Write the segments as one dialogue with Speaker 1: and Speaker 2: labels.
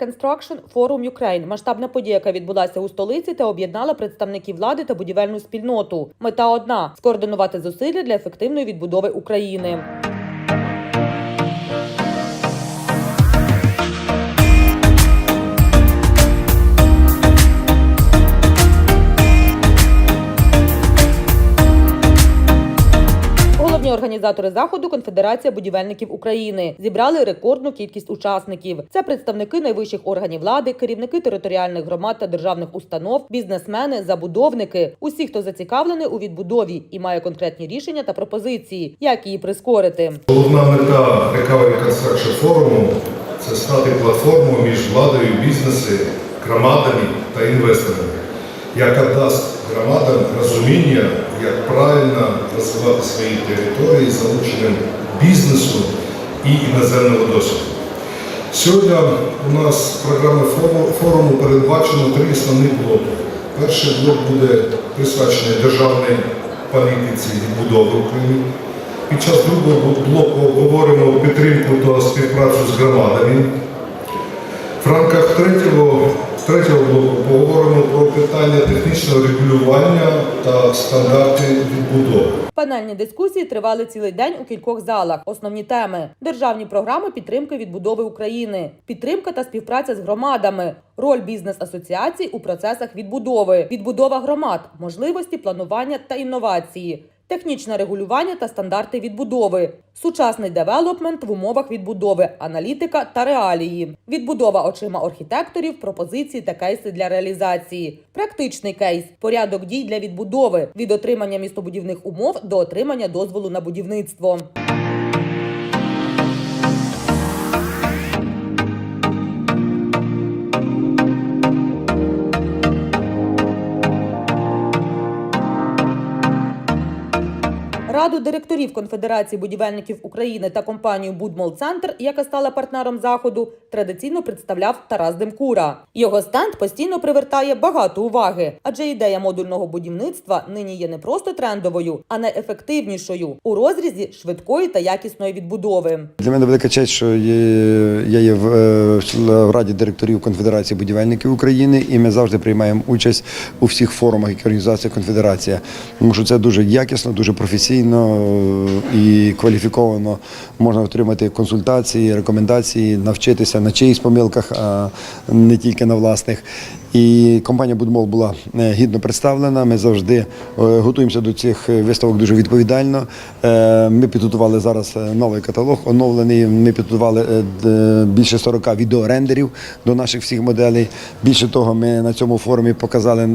Speaker 1: Construction Forum Ukraine – масштабна подія, яка відбулася у столиці та об'єднала представників влади та будівельну спільноту. Мета одна скоординувати зусилля для ефективної відбудови України. Організатори заходу Конфедерація будівельників України зібрали рекордну кількість учасників. Це представники найвищих органів влади, керівники територіальних громад та державних установ, бізнесмени, забудовники, усі, хто зацікавлений у відбудові і має конкретні рішення та пропозиції, як її прискорити.
Speaker 2: Головна мета Recovery Construction форуму це стати платформою між владою, бізнеси, громадами та інвесторами, яка дасть громадам розуміння, як правильно розвивати свої території з залученням бізнесу і іноземного досвіду. Сьогодні у нас програми форуму- передбачено три основні блоки. Перший блок буде присвячений державній політиці відбудови України. Під час другого блоку говоримо підтримку та співпрацю з громадами. В рамках третього, третього блоку поговоримо про питання технічного регулювання та стандарти відбудови.
Speaker 1: Панельні дискусії тривали цілий день у кількох залах. Основні теми: державні програми підтримки відбудови України, підтримка та співпраця з громадами, роль бізнес-асоціацій у процесах відбудови, відбудова громад, можливості планування та інновації. Технічне регулювання та стандарти відбудови, сучасний девелопмент в умовах відбудови, аналітика та реалії, відбудова очима архітекторів, пропозиції та кейси для реалізації, практичний кейс, порядок дій для відбудови від отримання містобудівних умов до отримання дозволу на будівництво. Раду директорів Конфедерації будівельників України та компанію Будмол Центр, яка стала партнером заходу, традиційно представляв Тарас Демкура. Його стенд постійно привертає багато уваги, адже ідея модульного будівництва нині є не просто трендовою, а найефективнішою у розрізі швидкої та якісної відбудови.
Speaker 3: Для мене велика честь, що я є е, в Раді директорів Конфедерації будівельників України, і ми завжди приймаємо участь у всіх форумах, які організація Конфедерація. Тому що це дуже якісно, дуже професійно е, і кваліфіковано. Можна отримати консультації, рекомендації, навчитися на чиїсь помилках, а не тільки на власних. І компанія Будмол була е, гідно представлена. Ми завжди е, готуємося до цих виставок дуже відповідально. Ми підготували зараз новий каталог, оновлений. Ми підготували більше 40 відеорендерів до наших всіх моделей. Більше того, ми на цьому форумі показали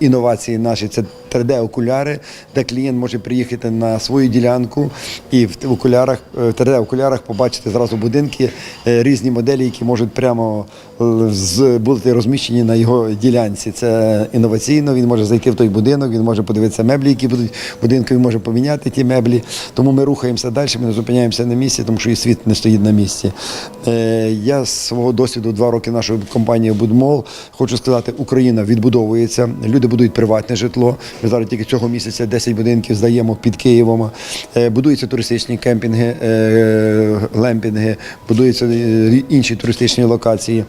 Speaker 3: інновації наші. Це 3D-окуляри, де клієнт може приїхати на свою ділянку і в окулярах, е, в 3D-окулярах побачити зразу будинки, е, різні моделі, які можуть прямо е, бути розміщені на його ділянці. Це інноваційно. Він може зайти в той будинок, він може подивитися меблі, які будуть в будинку, він може поміняти ті меблі. Тому ми рухаємося далі, ми не зупиняємося на місці, тому що і світ не стоїть на місці. Я з свого досвіду два роки нашої компанії Будмол хочу сказати, Україна відбудовується, люди будують приватне житло. Ми зараз тільки цього місяця 10 будинків здаємо під Києвом. Е, Будуються туристичні кемпінги, е, глемпінги, будуються е, інші туристичні локації.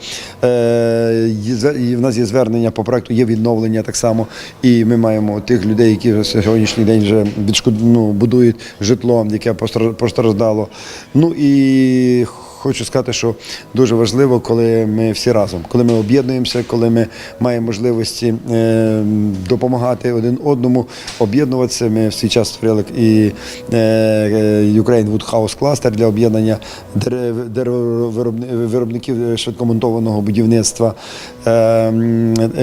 Speaker 3: І В нас є звернення по проекту, є відновлення так само. І ми маємо тих людей, які на сьогоднішній день вже ну, будують житло, яке постраждало. Ну і Хочу сказати, що дуже важливо, коли ми всі разом, коли ми об'єднуємося, коли ми маємо можливості е, допомагати один одному, об'єднуватися. Ми в свій час створили і е, е, Ukraine Wood House Cluster для об'єднання дерев- деревовиробни- виробників швидкомонтованого будівництва.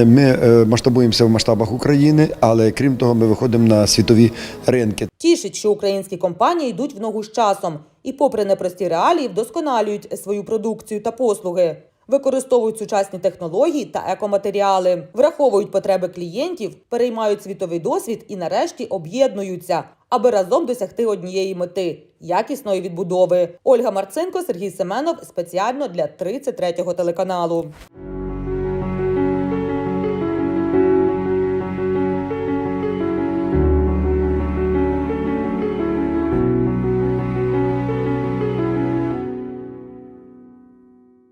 Speaker 3: Ми масштабуємося в масштабах України, але крім того, ми виходимо на світові ринки.
Speaker 1: Тішить, що українські компанії йдуть в ногу з часом і, попри непрості реалії, вдосконалюють свою продукцію та послуги. Використовують сучасні технології та екоматеріали, враховують потреби клієнтів, переймають світовий досвід і нарешті об'єднуються, аби разом досягти однієї мети якісної відбудови. Ольга Марцинко, Сергій Семенов спеціально для 33-го телеканалу.